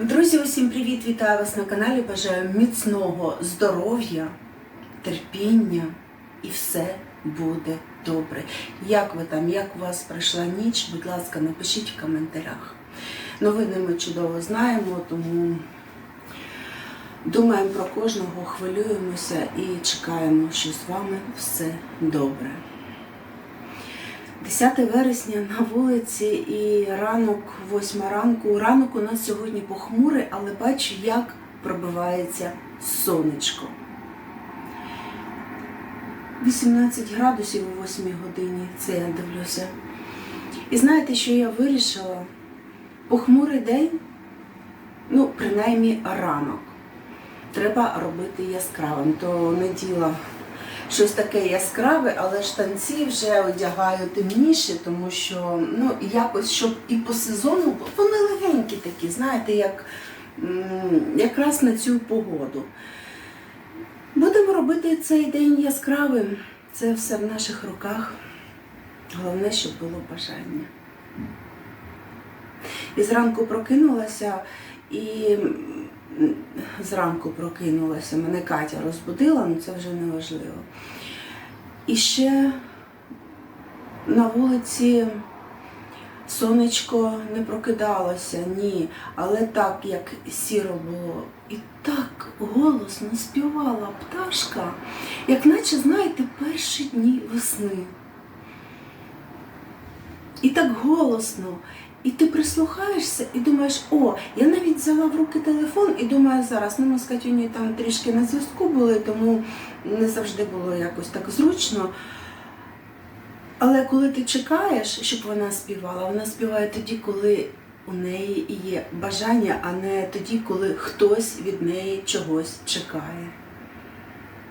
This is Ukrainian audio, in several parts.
Друзі, усім привіт! Вітаю вас на каналі. Бажаю міцного здоров'я, терпіння і все буде добре. Як ви там, як у вас пройшла ніч? Будь ласка, напишіть в коментарях. Новини ми чудово знаємо, тому думаємо про кожного, хвилюємося і чекаємо, що з вами все добре. 10 вересня на вулиці і ранок, 8 ранку. Ранок у нас сьогодні похмурий, але бачу, як пробивається сонечко. 18 градусів о 8 годині, це я дивлюся. І знаєте, що я вирішила? Похмурий день, ну, принаймні ранок. Треба робити яскравим. То не діло щось таке яскраве, але штанці вже одягаю темніше, тому що ну, якось, щоб і по сезону, вони легенькі такі, знаєте, як якраз на цю погоду. Будемо робити цей день яскравим. Це все в наших руках. Головне, щоб було бажання. І зранку прокинулася і зранку прокинулася. Мене Катя розбудила, ну це вже не важливо. І ще на вулиці сонечко не прокидалося, ні. Але так, як сіро було, і так голосно співала пташка, як наче, знаєте, перші дні весни. І так голосно. І ти прислухаєшся і думаєш, о, я навіть взяла в руки телефон і думаю, зараз ну, ми з Катюні там трішки на зв'язку були, тому не завжди було якось так зручно. Але коли ти чекаєш, щоб вона співала, вона співає тоді, коли у неї є бажання, а не тоді, коли хтось від неї чогось чекає.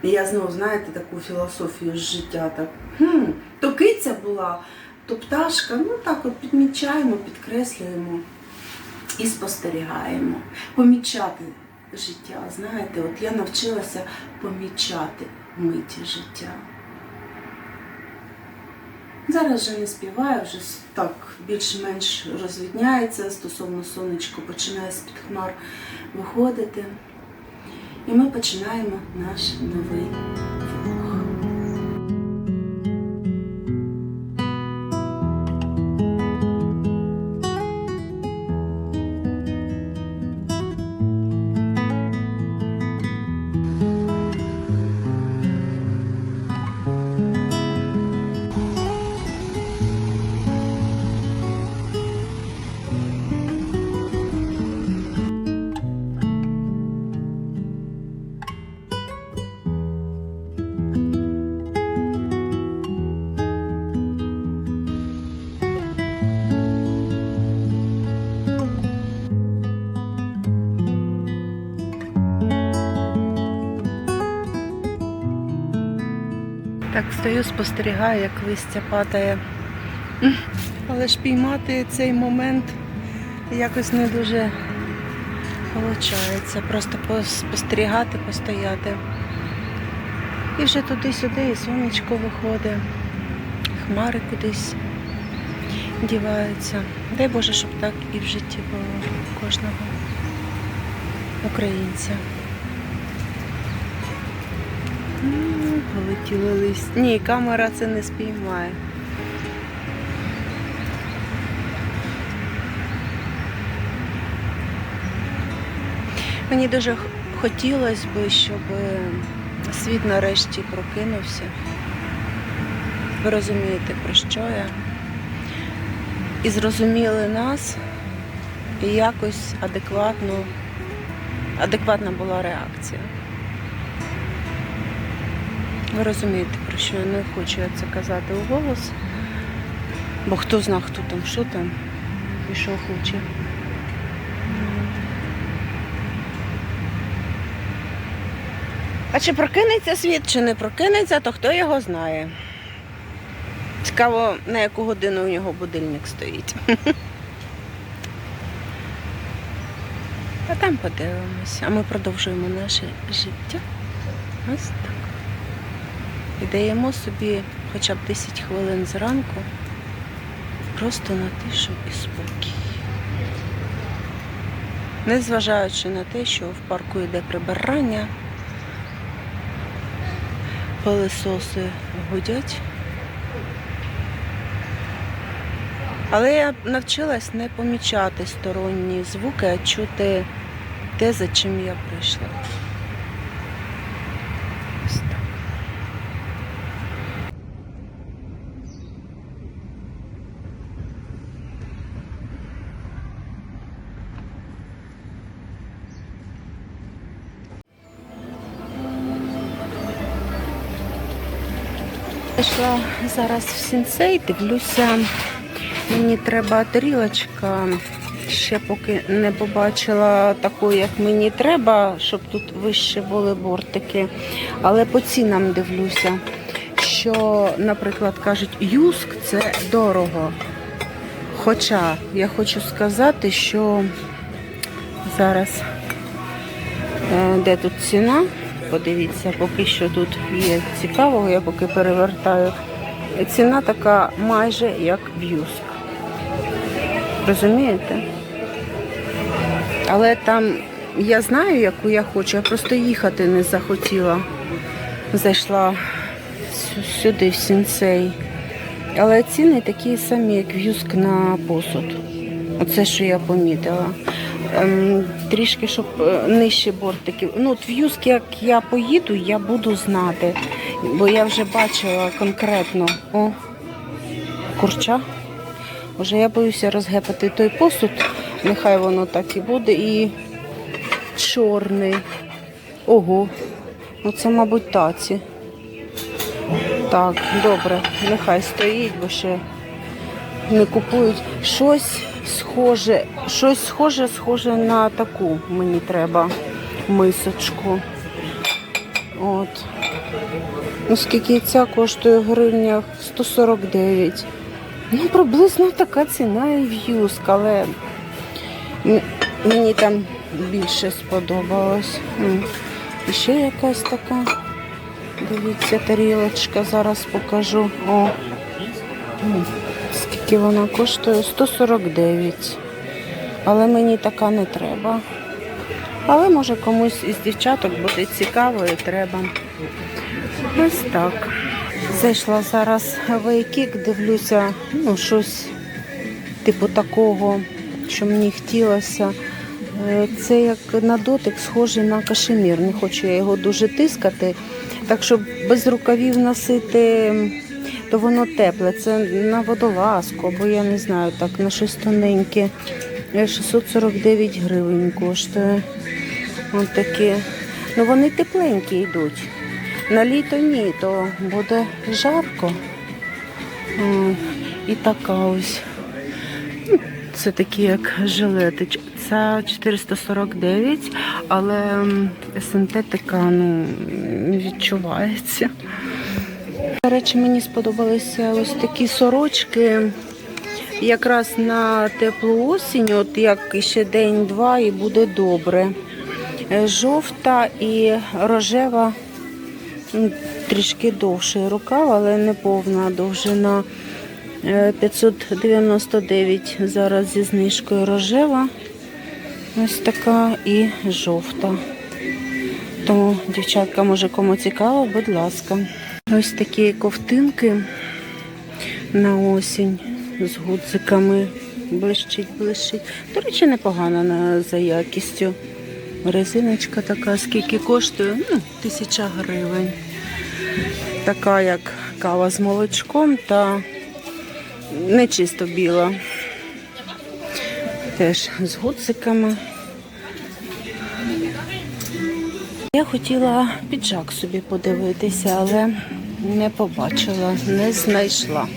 І я знову, знаєте, таку філософію з життя, так, хм, то киця була, то пташка, ну так от підмічаємо, підкреслюємо і спостерігаємо. Помічати життя, знаєте, от я навчилася помічати миті життя. Зараз вже не співаю, вже так більш-менш розвідняється стосовно сонечко, починає з-під хмар виходити. І ми починаємо наш новий Так стою, спостерігаю, як листя падає. Але ж піймати цей момент якось не дуже виходить. Просто спостерігати, постояти. І вже туди-сюди, і сонечко виходить, хмари кудись діваються. Дай Боже, щоб так і в житті було кожного українця. Полетіли лист. Ні, камера це не спіймає. Мені дуже хотілося б, щоб світ нарешті прокинувся. Ви розумієте, про що я? І зрозуміли нас, і якось адекватно, адекватна була реакція. Ви розумієте, про що я не хочу я це казати у голос, бо хто зна, хто там, що там і що хоче. А чи прокинеться світ, чи не прокинеться, то хто його знає. Цікаво, на яку годину у нього будильник стоїть. А там подивимося. А ми продовжуємо наше життя. Ось так. І даємо собі хоча б 10 хвилин зранку просто на тишу і спокій. Незважаючи на те, що в парку йде прибирання, пилисоси гудять. Але я навчилась не помічати сторонні звуки, а чути те, за чим я прийшла. Пішла зараз в сінцей, дивлюся, мені треба тарілочка. Ще поки не побачила такої, як мені треба, щоб тут вище були бортики. Але по цінам дивлюся, що, наприклад, кажуть, юск це дорого. Хоча я хочу сказати, що зараз е, де тут ціна? Подивіться, поки що тут є цікавого, я поки перевертаю. Ціна така майже як в Юск. Розумієте? Але там я знаю, яку я хочу, я просто їхати не захотіла. Зайшла сюди, в сінцей. Але ціни такі самі, як в Юск на посуд. Оце, що я помітила. Трішки, щоб е, нижче бортиків. Ну, от в Юск, як я поїду, я буду знати. Бо я вже бачила конкретно. О, курча. Уже я боюся розгепати той посуд. Нехай воно так і буде. І чорний. Ого. Ну це, мабуть, таці. Так, добре, нехай стоїть, бо ще не купують. Щось схоже, щось схоже, схоже на таку мені треба мисочку. От. Ну, скільки ця коштує в гривнях 149. Ну, приблизно така ціна і в Юск, але мені там більше сподобалось. І ще якась така. Дивіться, тарілочка, зараз покажу. О, скільки вона коштує? 149. Але мені така не треба. Але може комусь із дівчаток буде цікаво і треба. Ось так. Зайшла зараз в Айкік, дивлюся, ну, щось типу такого, що мені хотілося. Е, Це як на дотик схожий на кашемір. Не хочу я його дуже тискати. Так щоб без рукавів носити, то воно тепле. Це на водолазку, або я не знаю, так, на щось тоненьке. Е, 649 гривень коштує. Ось такі. Ну вони тепленькі йдуть. На літо ні, то буде жарко. І така ось. Ну, Це такі як жилети. Це 449, але синтетика ну, відчувається. До речі, мені сподобалися ось такі сорочки. Якраз на теплу осінь, от як ще день-два, і буде добре. Е, Жовта і рожева трішки довший рукав, але не повна довжина. Е, 599 зараз зі знижкою рожева. Ось така і жовта. Тому, дівчатка, може кому цікаво, будь ласка. Ось такі ковтинки на осінь з гудзиками. Блищить, блищить. До речі, непогано за якістю. Резиночка така, скільки коштує? Ну, тисяча гривень. Така як кава з молочком та не чисто біла. Теж з гудзиками. Я хотіла піджак собі подивитися, але не побачила, не знайшла.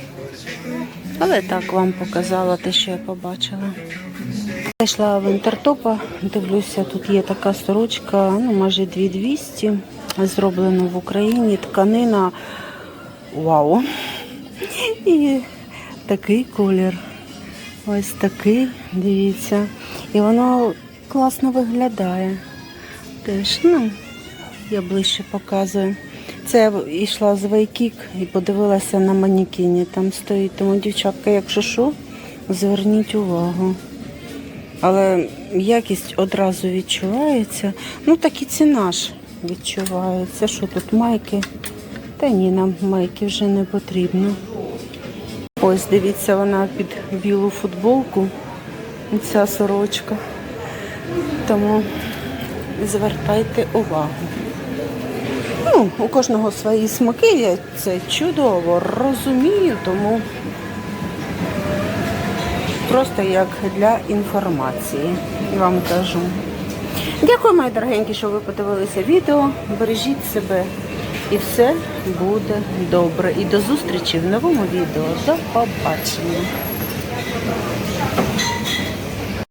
Але так вам показала те, що я побачила. Зайшла в інтертопа, дивлюся, тут є така сорочка, ну, майже 2200, зроблена в Україні, тканина. Вау! І такий колір. Ось такий, дивіться. І воно класно виглядає. Теж, ну, я ближче показую. Це я йшла з Вайкік і подивилася на манікіні. Там стоїть. Тому, дівчатка, якщо що, зверніть увагу. Але якість одразу відчувається. Ну так і ціна ж відчувається. Що тут майки? Та ні, нам майки вже не потрібно. Ось, дивіться, вона під білу футболку. Ця сорочка. Тому звертайте увагу. Ну, у кожного свої смаки, я це чудово розумію, тому просто як для інформації вам кажу. Дякую, мої дорогенькі, що ви подивилися відео. Бережіть себе і все буде добре. І до зустрічі в новому відео. До побачення.